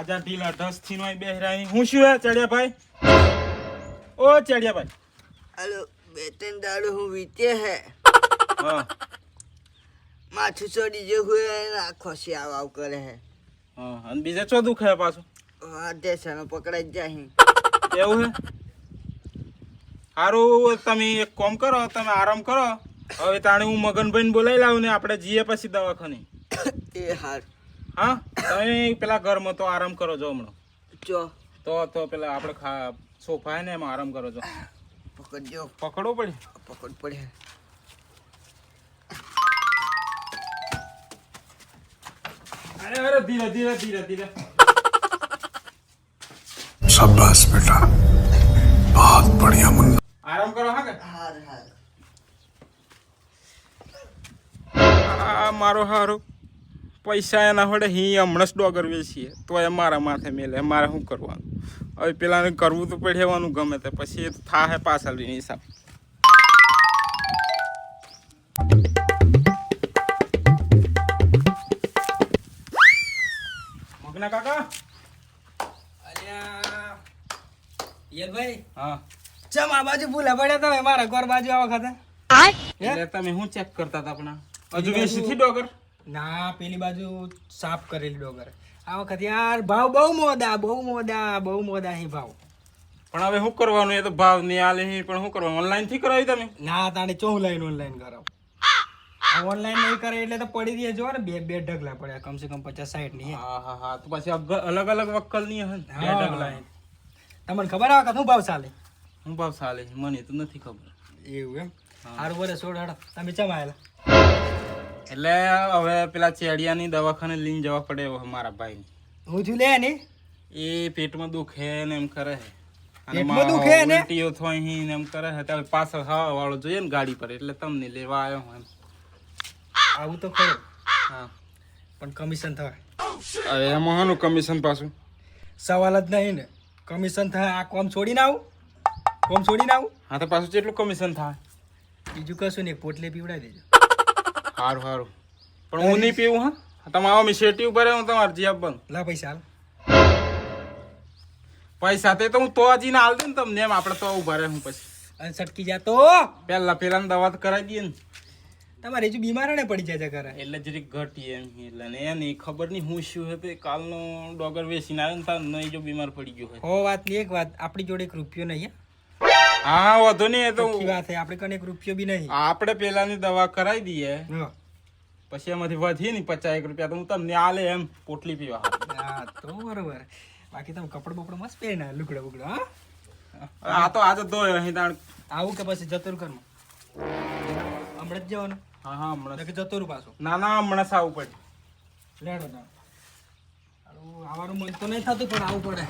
આજા ઢીલા ઢસથી નો બેહરાઈ હું શું હે ચડિયાભાઈ? ઓ ચડિયાભાઈ. હાલો બે ત્રણ દાડો હું વીતે હે. હા. માથું ચડી જે હોય આખો સી આવ આવ કરે હે. હા અને બીજે ચો દુખે પાછું? આ દેશાનો પકડાઈ જાય એવું હે? સારું તમે એક કોમ કરો તમે આરામ કરો. હવે તાણે હું મગનભાઈ ને બોલાવી લાવું ને આપણે જઈએ પછી દવાખાને. એ હાર. હા તમે પેલા ઘરમાં તો આરામ કરો છો હમણાં ચો તો તો પેલા આપણે ખા સોફા હે ને એમાં આરામ કરો છો પકડજો પકડવું પડે પકડ પડે અરે અરે ધીરે ધીરે ધીરે ધીરે शाबाश बेटा बहुत बढ़िया मुन्ना આરામ કરો હા કે હાર હાર આ મારો હારો પૈસા એના વડે હી હમણાં જ ડોગર વેચીએ. તો એ મારા માથે મેલે. મારે શું કરવાનું? હવે પેલાને કરવું તો પડેવાનું ગમે તે. પછી એ થાહે પાછળ હિસાબ મગના કાકા? અલ્યા. યરભાઈ હા. ચમ આ બાજુ ભૂલા પડ્યા તમે? મારા ઘર બાજુ આ વખતે તમે શું ચેક કરતા હતા આપણા હજુ વેચી થી ડોગર? ના પેલી બાજુ સાફ કરેલી ડોગર. આ વખત યાર ભાવ બહુ મોદા બહુ મોદા બહુ મોદા હી ભાવ. પણ હવે શું કરવાનું? એ તો ભાવ નહીં આલે હી પણ શું કરવાનું? ઓનલાઈનથી કરાવી તમે? ના તાણે ચો લાઈન ઓનલાઈન કરાવ. ઓનલાઈન નહીં કરે એટલે તો પડી રહી જો ને બે બે ઢગલા પડ્યા કમસે કમ પચાસ સાઈઠની હા. હા હા તો પછી અલગ અલગ વક્કલની હે? બે હા. તમને ખબર આવે કે શું ભાવ ચાલે? શું ભાવ ચાલે? મને તો નથી ખબર. એવું એમ? હારું બોલે સોડ હડો તમે ચમ આયેલા એટલે હવે પેલા ચેડિયાની દવાખાને લઈને જવા પડે મારા ભાઈ હું છું લે ને. એ પેટમાં દુખે ને એમ કરે છે. અને પેટમાં દુખે ને? ટીઓ હી ને એમ કરે છે. ત્યારે પાછળ હવા વાળો જોઈએ ને ગાડી પર એટલે તમને લેવા આવ્યો હું એમ. આવું તો ખરું. હા. પણ કમિશન થાય. હવે એમાં હાનું કમિશન પાછું? સવાલ જ નહીં ને. કમિશન થાય આ કોમ છોડીને આવું? કોમ છોડીને આવું? હા તો પાછું કેટલું કમિશન થાય? બીજું કશું નહીં પોટલે પીવડાવી દેજો. સારું સારું પણ હું નહીં પીવું હા? તમે આવો સેટી ઉપર હું તમારે જીઆપ આપવાનું. લા પૈસા હાલ. પૈસા તે તો હું તો હજી હાલ દે ને તમને એમ આપણે તો ઊભા રહે હું પછી. અને સટકી જાતો પેલા પેલા દવા તો કરાવી દઈએ ને. તમારે હજુ બીમાર ને પડી જાય ઘરે. એટલે જરીક ઘટી એમ એટલે ને એ નહીં ખબર નહીં હું શું હતું કાલનો ડોગર વેસીને આવ્યો ને તાર નહીં જો બીમાર પડી ગયો હોય. હો વાત નહીં એક વાત. આપણી જોડે એક રૂપિયો નહીં હા વધુ નહીં એ તો વાત છે આપણે કને એક રૂપિયો બી નહીં. આપણે પેલાની દવા કરાવી દઈએ. પછી એમાંથી વધી ને પચાસ એક રૂપિયા તો હું તમને આલે એમ પોટલી પીવા. હા તો બરોબર. બાકી તમે કપડ બપડ મસ્ત પહેરીને લુગડો બુગડો હા? આ તો આજે તો અહીં તાણ આવું કે પછી જતું રહ્યું હમણાં જ જવાનું? હા હા હમણાં કે જતું પાછું? ના ના હમણાં સાવું પડે. લેડો આવવાનું મન તો નહીં થતું પણ આવું પડે.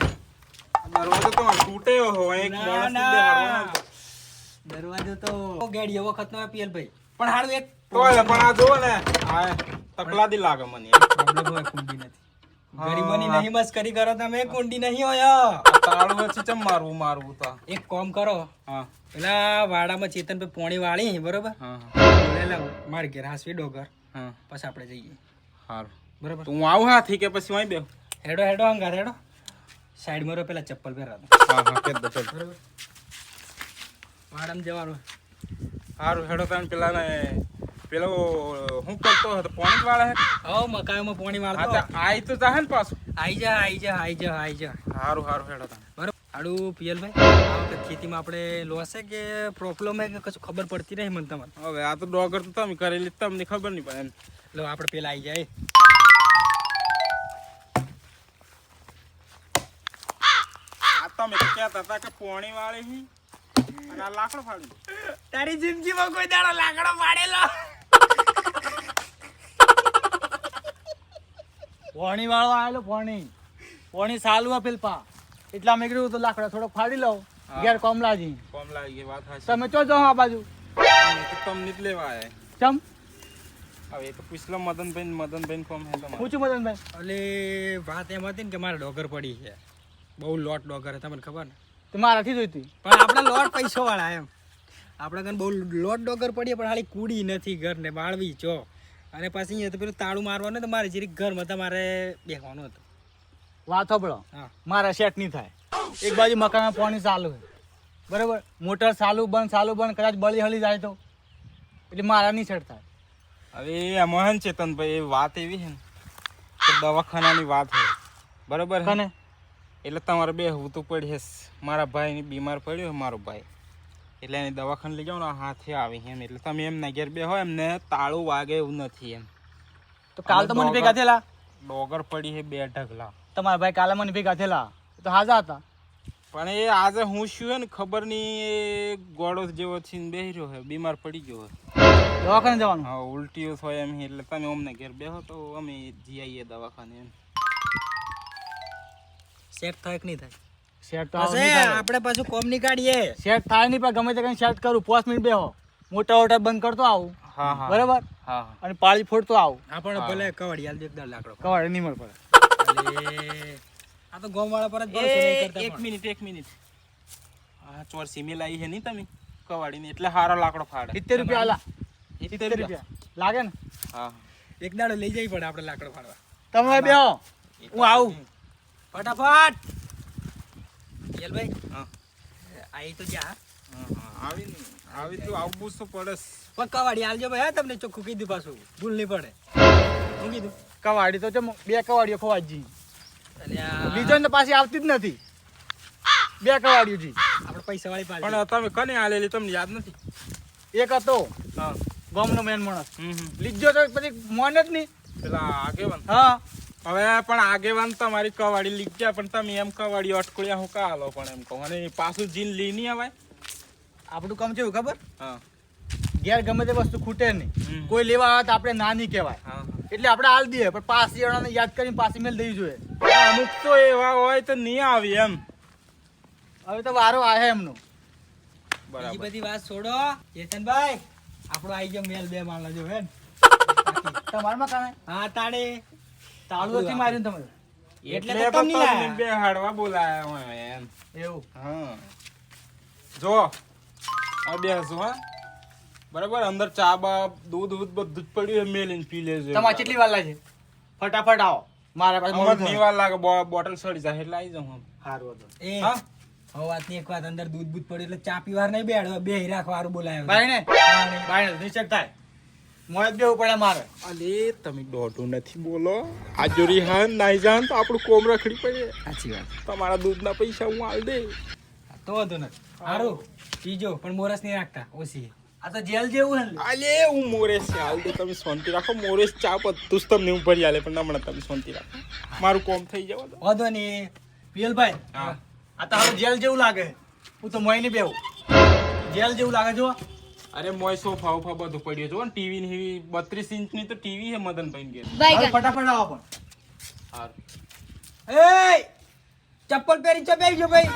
દરવાજો તો તૂટ્યો હોય એક માણસ. દરવાજો તો ગેડીએ વખત નો પીએલ ભાઈ પણ હારું એક તોય પણ આ જુઓ ને આ તકલાદી લાગે મને. પ્રોબ્લેમ હોય કુંડી નથી. ગરીબોની નહીં મસ્કરી કરો તમે કુંડી નહીં હોય તાળું વચ્ચે ચમ મારવું મારવું તો? એક કોમ કરો. હા. પેલા વાડામાં ચેતન ભાઈ પોણી વાળી બરોબર? હા લે માર ઘેર હાસવી ડોગર. હા. પછી આપણે જઈએ. સારું બરોબર? તો હું આવું હાથી કે પછી વાંઈ બે હેડો હેડો અંગાર હેડો. સાઈડમાં રહો પેલા ચપ્પલ પહેરા હા હા કે દો ચાલ. બરોબર? વાડામાં જવાનું. સારું હેડો તાણ પેલા ને પેલો હું કરતો હતો પોણી વાળા હે? હો મકાઈમાં પોણી હા વાળતો તો આઈ તો જાહે ને પાછું. આઈ જા આઈ જા આઈ જા આઈ જા. સારું સારું હેડો તાણ બરાબર? આડું પિયલભાઈ આ વખત ખેતીમાં આપણે લોસ છે કે પ્રોબ્લેમ કે કશું ખબર પડતી નહીં મને તમારે? હવે આ તો ડોગર તો તમે કરેલી તમને ખબર નહીં પડે એમ. લો આપણે પેલા આઈ જાય. તમે કહેતા હતા કે પોણી વાળી હી અને આ લાકડો ફાડી તારી જિંદગીમાં કોઈ દાડો લાકડો ફાડેલો? પોણી વાળો આવેલો પોણી. પોણી સાલું આપેલ પા. એટલા મેં કીધું તો લાકડો થોડો ફાડી લઉં. ઘેર કોમ લાગી. કોમ લાગી ગઈ વાત હાચી. તમે ચો જો આ બાજુ? તમને જ લેવા આયા. ચમ? હવે તો પૂછલો મદનભાઈ ને મદનભાઈ કોમ હે તમારે. પૂછું મદનભાઈ? એટલે વાત એમ હતી ને કે મારે ડોગર પડી છે. બહુ લોટ ડોગર હતા તમને ખબર ને? તો મારાથી જોઈતી. પણ આપણે લોટ પૈસો વાળા એમ. આપણે કને બહુ લોટ ડોગર પડીએ પણ હાલી કુડી નથી ઘરને બાળવી ચો અને પાછી અહીંયા તો પેલું તાળું મારવાનું તો મારે જરીક ઘરમાં તમારે બેસવાનું હતું. વાત સાંભળો. હા. મારા સેટ નહીં થાય. એક બાજુ મકાનમાં પાણી ચાલુ છે બરાબર? મોટર ચાલુ બંધ ચાલુ બંધ કદાચ બળી હળી જાય તો. એટલે મારા નહીં સેટ થાય. હવે એમાં હે ને ચેતનભાઈ એ વાત એવી છે ને દવાખાનાની વાત હોય. બરાબર છે? કને? એટલે તમારે બે હું તો પડી હશે. મારા ભાઈની બીમાર પડ્યો મારો ભાઈ. એટલે એને દવાખાને લઈ જાઓ ને હાથે આવી એમ. એટલે તમે એમ ના ઘેર બે હોય એમને તાળું વાગે એવું નથી એમ. તો કાલ તો મને ભેગા થયેલા? ડોગર પડી છે બે ઢગલા. તમારા ભાઈ કાલે મને ભેગા થયેલા? તો હાજા હતા. પણ એ આજે હું શું હે ને ખબર નહીં એ ગોળો જેવો છીન બેહી રહ્યો છે બીમાર પડી ગયો છે. દવાખાને જવાનું? હા ઉલટીઓ થાય એમ એટલે તમે અમને ઘેર બેહો તો અમે જી આવીએ દવાખાને એમ. સેટ થાય કે નહીં થાય? સેટ તો આપણે પાછું કોમની કાઢીએ સેટ થાય નહીં પણ ગમે તે કઈ સેટ કરું. પાંચ મિનિટ બેહો. મોટા મોટા બંધ કરતો આવું. હા હા. બરાબર? અને પાળી ફોડતો આવું. હા પણ ભલે કવડ દે એકદમ લાકડો કવડ નહીં મળે પડે. આ તો ગોમ વાળા પર જ ભરોસો નહીં કરતા એક મિનિટ એક મિનિટ. હા ચોર સીમે લાવી છે નહીં તમે? કવાડીને એટલે હારો લાકડો ફાડે. સિત્તેર રૂપિયા આલા. સિત્તેર રૂપિયા. લાગે ને? હા. એક દાડો લઈ જાય પડે આપણે લાકડો ફાડવા. તમે બેહો. હું આવું. ફટાફટ. યલભાઈ હા. આવી તો જા. આવી આવી તો આવવું તો પડે. પણ કવાડી હાલજો ભાઈ હા તમને ચોખ્ખું કીધું પાછું. ભૂલ નહીં પડે. શું કીધું? કવાડી તો ચમ બે કવાડીઓ ખોવાજી. જી અલ્યા, લીધો ને પાછી આવતી જ નથી. બે કવાડીઓ જી. આપણે પૈસા વાળી પાર્ટી પણ તમે કને આલેલી તમને યાદ નથી? એક હતો. હા. ગામનો મેન માણસ. લીધો તો પછી મોન જ નહીં. પેલા આગેવાન. હા. હવે પણ આગેવાન તમારી કવાડી લીક ગયા પણ તમે એમ કવાડી અટકળ્યા હું કા હાલો પણ એમ કહું. અને પાછું જીન લઈ નહીં અવાય આપણું કામ કેવું ખબર? હા. ઘેર ગમે તે વસ્તુ ખૂટે નહીં. કોઈ લેવા આવે તો આપણે ના નહીં કહેવાય. હા એટલે આપણે હાલ દઈએ પણ પાસી જણાને યાદ કરીને પાછી મેલ દઈ જોઈએ. અમુક તો એવા હોય તો નહીં આવી એમ. હવે તો વારો આવે એમનો. બરાબર. બધી વાત છોડો. ચેતનભાઈ આપણો આઈ ગયો મેલ બે માણસ જો હે તમારમાં મકાને હા તાડે તાળું નથી માર્યું તમે એટલે એટલે તો તો તમને તમને બે હાડવા બોલાયા હોય એમ. એવું? હા. જો આ બેસો હા. બરાબર? અંદર ચા બા દૂધ દૂધ બધું જ પડ્યું મેલીને પી લેજો તમારે કેટલી વાર લાગે? ફટાફટ આવો. મારા પાસે મને ની વાર લાગે બો- બોટલ સડી જાય એટલે આવી જાઉં હારું હતો એ. હા? હવે વાતની એક વાત અંદર દૂધ બૂધ પડ્યું એટલે ચા પીવાર નહીં બેડ બે રાખવા બોલાયો. ભાઈ ને ભાઈ ને નિશ્ચક થાય. મોય જ બેવું પડે મારે. અલે તમે દોઢું નથી બોલો. આ જોરી હા નાઈ જાન તો આપણું કોમ રખડી પડે. સાચી વાત. તમારા દૂધના પૈસા હું આલ દે. તો વાંધો નથી. સારું પીજો પણ મોરસ નહીં રાખતા ઓછી. આ તો જેલ જેવું હે અલે હું મોરેશ છે. હાલ દે તમે શાંતિ રાખો. મોરેશ ચા પત્તું જ તમને હું ભરી આલે પણ હમણાં તમે શાંતિ રાખો. મારું કોમ થઈ જવા દો. વાંધો નહીં. પિયલભાઈ હા. આ તો હવે જેલ જેવું લાગે. હું તો મોય નહીં બેવું જેલ જેવું લાગે જો અરે મોય સોફા ઉફા બધું પડ્યું છે ને ટીવી ની બત્રીસ ઇંચની તો ટીવી હે મદનભાઈ ઘેર. હવે ફટાફટ આવો પણ. એ ચપ્પલ પહેરી ચો બેસજો ભાઈ.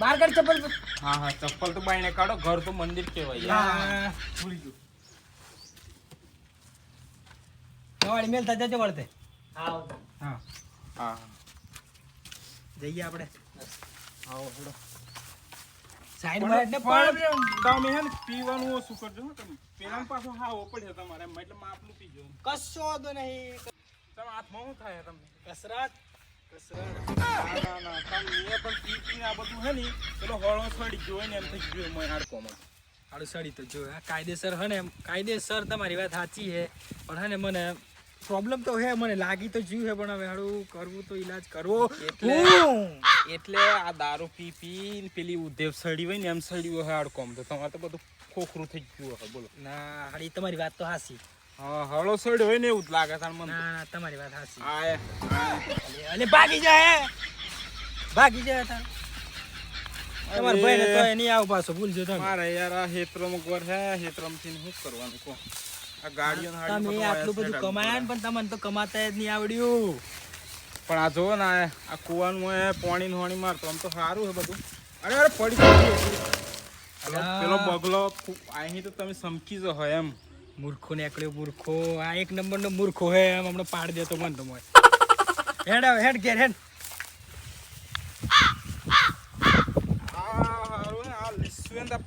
બહાર કાઢ ચપ્પલ. હા હા ચપ્પલ તો બાઈને કાઢો. ઘર તો મંદિર કહેવાય યાર. હા ભૂલી ગયો. કવાડી મેલ થતા વળતે. હા. હા હા. જઈએ આપણે. આવો હેડો. સાઈડમાં એટલે પણ તમે હે ને પીવાનું ઓછું કરજો હો તમે. પેલા પાછો હા પડે તમારે એમ એટલે માપનું પીજો કશો વાંધો નહીં. તમે હાથમાં શું થાય તમને? કસરત. કસરત. ના ના તમે એ પણ પી પીને આ બધું હે ને પેલો હોળો છોડી ગયો ને એમ થઈ ગયો મોય હાડકોમાં. હાડું સડી તો જો આ કાયદેસર હે ને કાયદેસર તમારી વાત સાચી છે. પણ હે ને મને પ્રોબ્લેમ તો હે મને લાગી તો જીવ હે પણ હવે હાડું કરવું તો ઈલાજ કરવો. એટલે- આ દારૂ પી પી પેલી ઉદ્દેવ સડી હોય ને એમ સડી હોય હાડકોમ તો તમારે તો બધું ખોખરું થઈ ગયું હોય બોલો. ના હાડી તમારી વાત તો હાસી હા હળો સડ હોય ને એવું જ લાગે તાર મને ના તમારી વાત હાસી આ અલે ભાગી જાય ભાગી જાય તાર. તમારા ભાઈ ને તો નહીં આવ પાછો ભૂલજો તમે. મારે યાર આ હેત્રોમાં ગોર હે હેત્રોમથી શું કરવાનું કહો? તમે આટલું બધું કમાયા ને પણ તમને તો કમાતા જ નહીં આવડ્યું. પણ આ જો ને આ કુવાનું હોય પાણી હોણી મારતો આમ તો સારું છે બધું. અરે અરે પડી પેલો બગલો અહીં તો તમે સમકી જ હોય એમ. મૂર્ખો આ એક નંબરનો મૂર્ખો હે એમ હમણાં પાડ દેતો મન તો હેડ આવે હેડ ઘેર હેડ.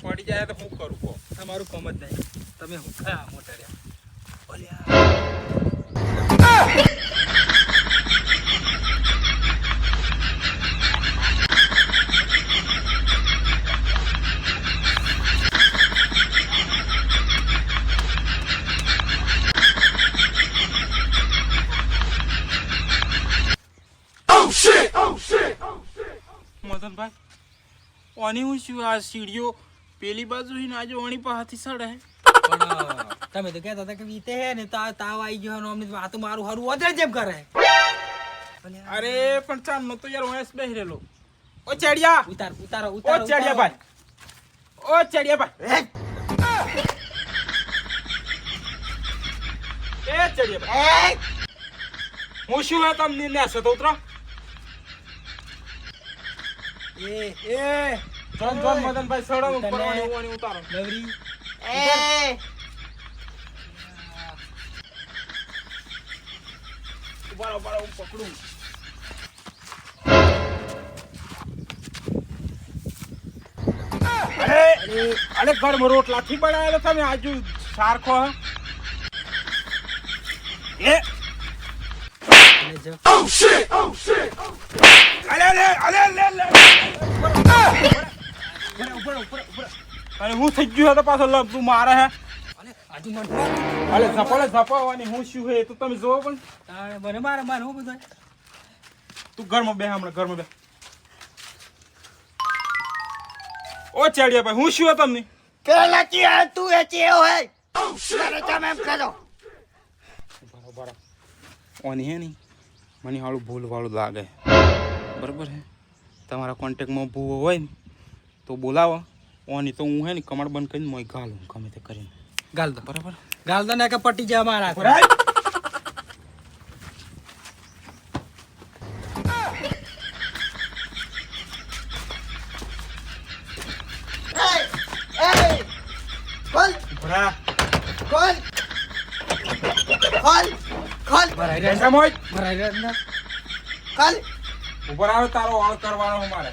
પડી જાય તો હું કરું કહો. તમારું કમ જ નહીં. તમે હું ખા મોટા રહ્યા. पानी हुई शिव आज सीढ़ियों पहली बाजू ही ना जो वहीं पहाड़ी सड़ है। તમે તો કહેતા હતા કે વીતે હે ને તાવ તાવ આવી ગયો ને અમને આ તો મારું હારું વધે જેમ કરે. અરે પણ ચાલ નો તો યાર ઓએસ બેહી રેલો ઓ ચડિયા! ઉતાર ઉતારો ઓ ઉતારો ચડિયા ભાઈ. ઓ ચડિયા ભાઈ. એ! ચડિયા ભાઈ. હું શું હે તમને નેસે તો ઉતરો. એ એ. જોન જોન મદનભાઈ સડો ઓણી ઉતારો. નવરી એ! ઉભારો ઉભારો, હું પકડું. અરે અરે ઘરમાં રોટલાથી બનાવેલો તમે આજુ સારખો એ. અને જો અલે અલે અલે અલે અલે અને હું થઈ ગયું પાછો લગ તું મારે હે. આજુ મન અલે ઝપાલે ઝપાવવાની હું શું હે તો તમે જોવો પણ. તાણે મને મારે મારે હું બધું તું ઘરમાં બે હમણાં ઘરમાં બે. ઓ ચાડિયા ભાઈ હું શું હે તમને? પેલા ચિયા તું એ ચિયો હે મારે તમે એમ કરો. બરાબર ઓની હે નહીં? મને હાલું ભૂલ વાળું લાગે. બરાબર હે? તમારા કોન્ટેક્ટમાં ભૂવો હોય ને તો બોલાવો. ઓની તો હું હે ને કમર બંધ કરીને મોય ગાલું ગમે તે કરીને. ગાલ દો. બરાબર. ગાલ દો ને કે પટી જાય મારા ઉપર આવે તારો વાળ કરવાનો મારે.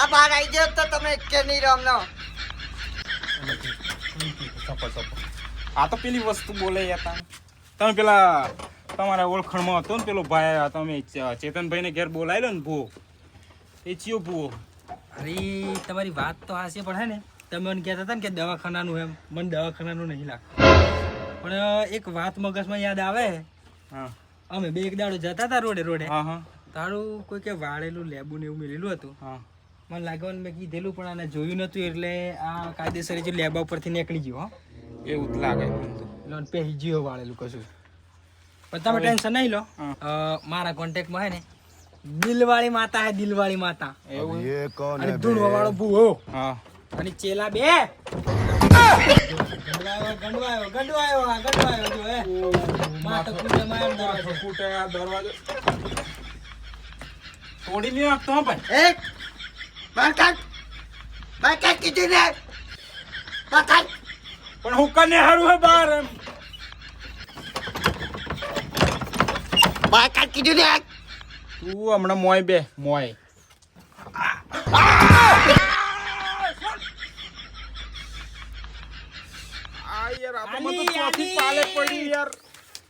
આ બહાર આવી જાવ તો તમે કે નહીં રમનો આ તો પેલી વસ્તુ બોલે યાર તમે પેલા તમારા ઓળખણમાં હતો ને પેલો ભાઈ તમે ચેતનભાઈને ઘેર બોલાયેલો ને ભૂ એ ચિયો ભૂવો. અરે તમારી વાત તો હાશે પણ હે ને તમે મને કહેતા હતા ને કે દવાખાનાનું એમ. મને દવાખાનાનું નહીં લાગતું. પણ એક વાત મગજમાં યાદ આવે. હા. અમે બે એક દાડો જતા હતા રોડે રોડે. તારું કોઈ કે વાળેલું લેબુ ને એવું મેલેલું હતું. હા. મને લાગ્યું મેં કીધેલું પણ આને જોયું નતું એટલે આ કાયદેસર જે લેબા ઉપરથી નીકળી ગયો હો. એવું જ લાગે. લોન પે જીઓ વાળેલું કશું. પણ તમે ટેન્શન નહીં લો. મારા કોન્ટેક્ટમાં હે ને દિલવાળી માતા હે દિલવાળી માતા. એવું અને ધૂળવા વાળો ભૂવો. હા. અને ચેલા બે. ગંડવાયો ગંડવાયો ગંડવાયો આ ગંડવાયો જો હે. માથો કૂટે માર દરવાજો. કૂટે આ દરવાજો. તોડી લ્યો આપતો પણ એ બાકાત બાકાત કીધી ને. બાકાત પણ હું કને હારું હે બાર એમ? બાકાત કીધું ને તું હમણાં મોય બે મોય. આ યાર આ તો મને તો આની, ચોથી આની. પાલે પડી યાર.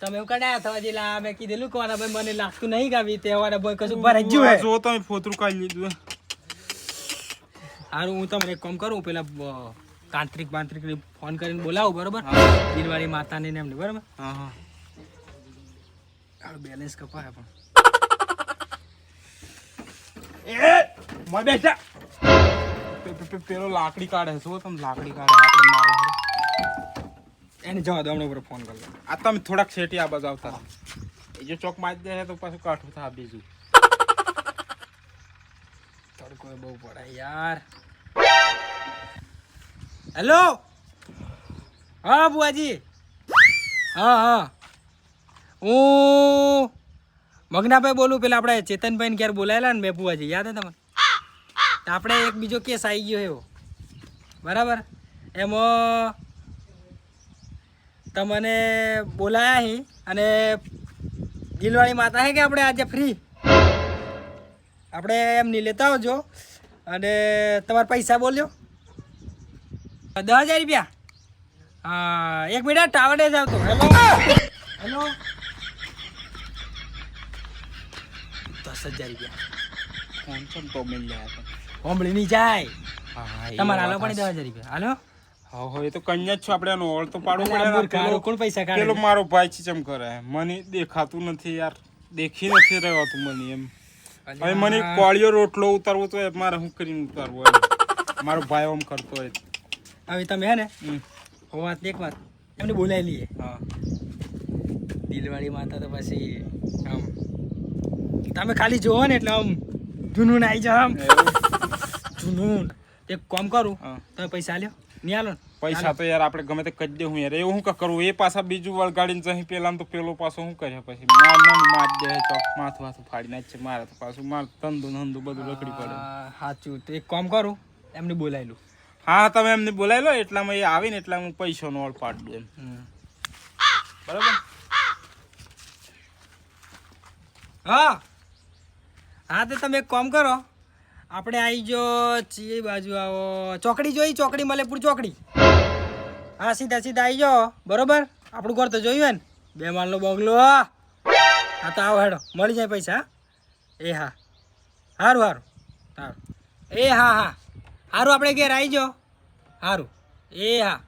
તમે એવું કડાયા થવા જેલા મેં કીધેલું કે ભાઈ મને લાગતું નહીં ગાવી તહેવારે ભાઈ કશું ભરાઈ ગયું જો તમે ફોતરું કાઢી લીધું હારું હું તમને એક કામ કરું પેલા તાંત્રિક બાંત્રિક ફોન કરીને બોલાવું બરોબર? દિલવાળી માતાને ને એમને બરોબર? હા હા. બેલેન્સ કપાય પણ. એ મોય બેસા. પેલો લાકડી કાઢે શું તમે લાકડી કાઢે આપણે મારો એને જવા દો હમણાં ઉપર ફોન કરી આ તમે થોડાક શેટી આ બાજુ આવતા એ જો ચોક મારી દે તો પાછું કાઠું થાય બીજું. તડકો બહુ પડે યાર. હેલો? હા, બુઆજી. હા હા. હું મગનાભાઈ બોલું, પેલા આપણે ચેતનભાઈને ક્યારે બોલાયેલા ને મેં બુઆજી. યાદ હે તમને? આપણે એક બીજો કેસ આવી ગયો એવો. બરાબર? એમાં તમને બોલાયા અહીં અને દિલવાળી માતા હે કે આપણે આજે ફ્રી આપણે એમની લેતા આવજો. અને તમારા પૈસા બોલ્યો? દસ હજાર રૂપિયા. હા એક મિનિટ ટાવડે જ આવતો. હેલો હેલો દસ હજાર રૂપિયા. ફોન છે તો મળી જાય હોમળી નહીં જાય. હા, હા, તમારે હાલો પણ દસ હજાર રૂપિયા. હાલો? હા હા, તો કન્યા જ છો આપણે એનો ઓળ તો પાડવો પડે ને. મૂર્ખ, હારો પેલો- કોણ પૈસા કાઢે? પેલો મારો ભાઈ છે ચમ કરે? મને દેખાતું નથી યાર. દેખી નથી રહ્યો તું મને એમ. હવે મને કોળિયો રોટલો ઉતારવો તો મારે શું કરીને ઉતારવો મારો ભાઈ આમ કરતો હોય. હવે તમે હે ને હમ. હો વાત એક વાત એમને બોલાવી લઈએ. હા. દિલવાળી માતા તો પછી આમ. તમે ખાલી જોવો ને એટલે આમ જુનૂન આવી જાવ આમ? જુનૂન. એક કામ કરું હા. તમે પૈસા લ્યો નહીં આલો પૈસા તો યાર આપણે ગમે તે કહી દેવું યાર. એવું શું કરવું એ પાછા બીજું વળગાડીને જઈ પેલા તો પેલો પાછો શું કરે પછી માર મન માર દે તો માથું માથું ફાડી નાખશે મારે તો પાછું માર ધંધો ધંધો બધું રખડી પડે. સાચું. તો એક કામ કરું એમને બોલાયેલું હા તમે એમને બોલાવી લો એટલામાં એ આવીને એટલા હું પૈસાનો ઓળ પાડ દઉં એમ. બરાબર? હા. હા તો તમે એક કામ કરો. આપણે આવી જો ચી બાજુ આવો. ચોકડી જોઈ ચોકડી મલેપુર ચોકડી. હા સીધા સીધા આવી જાઓ બરોબર? આપણું ઘર તો જોયું ને. બે માળનો બંગલો હા. તો આવો હેડો. મળી જાય પૈસા એ હા. સારું સારું સારું એ હા હા. સારું આપણે ઘેર આવી જો સારું એ હા.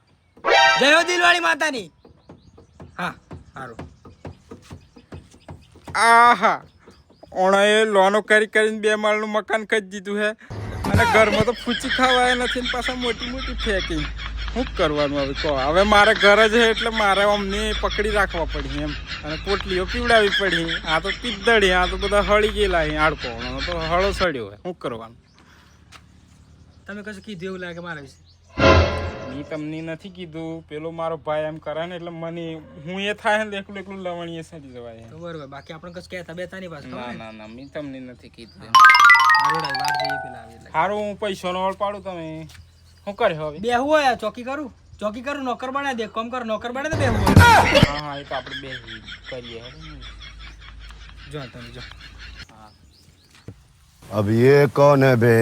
જય દિલવાળી માતાની. હા સારું આહા. ઓણાએ લોનો કરી કરીને બે માળનું મકાન કરી દીધું હે. અને ઘરમાં તો ફૂચી ખાવાય નથી ને પાછા મોટી મોટી ફેંકી. શું કરવાનું હવે? કહો. હવે મારે ઘર જ છે એટલે મારે અમને પકડી રાખવા પડી એમ. અને પોટલીઓ પીવડાવી પડી. આ તો પિત્તળી આ તો બધા હળી ગયેલા અહીં આડકો. તો હળો સડ્યો હોય શું કરવાનું? તમે કશું કીધું એવું લાગે મારા વિશે મેં તમને નથી કીધું પેલો મારો ભાઈ એમ કરે ને એટલે મને હું એ થાય ને તો એકલું એકલું લવણીએ સડી જવાય તો બરોબર બાકી આપણે કશું કહેતા બેતા નહીં પાછું ના ના ના મેં તમને નથી કીધું હારોડા વાત જોઈએ પેલા આવે એટલે સારું હું પૈસાનો ઓળ પાડું તમે શું કરે હવે બેહવું હોય આ ચોકી કરું ચોકી કરું નોકર બનાવી દે કોમ કર નોકર બનાવી દે બેહવું હોય હા હા એ તો આપણે બે કરીએ હવે. જો તમે જો अब ये कौन है बे